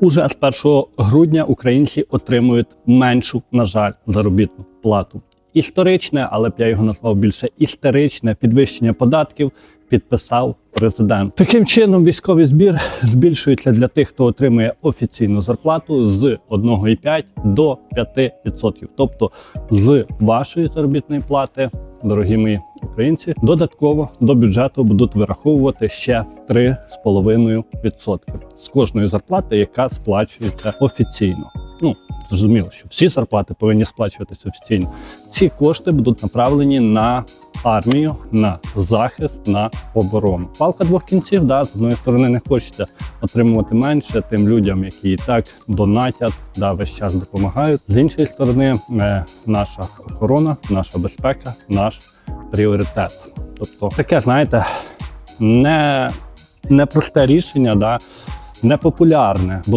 Уже з 1 грудня українці отримують меншу, на жаль, заробітну плату. Історичне, але б я його назвав більше істеричне підвищення податків підписав президент. Таким чином, військовий збір збільшується для тих, хто отримує офіційну зарплату з 1,5 до 5%. Тобто з вашої заробітної плати, дорогі мої українці, додатково до бюджету будуть вираховувати ще 3,5% з кожної зарплати, яка сплачується офіційно. Ну зрозуміло, що всі зарплати повинні сплачуватися офіційно. Ці кошти будуть направлені на армію, на захист, на оборону. Палка двох кінців, да, з одної сторони не хочеться отримувати менше тим людям, які і так донатять, да, весь час допомагають. З іншої сторони, е, наша охорона, наша безпека, наш пріоритет. Тобто таке, знаєте, не, непросте рішення, да, непопулярне було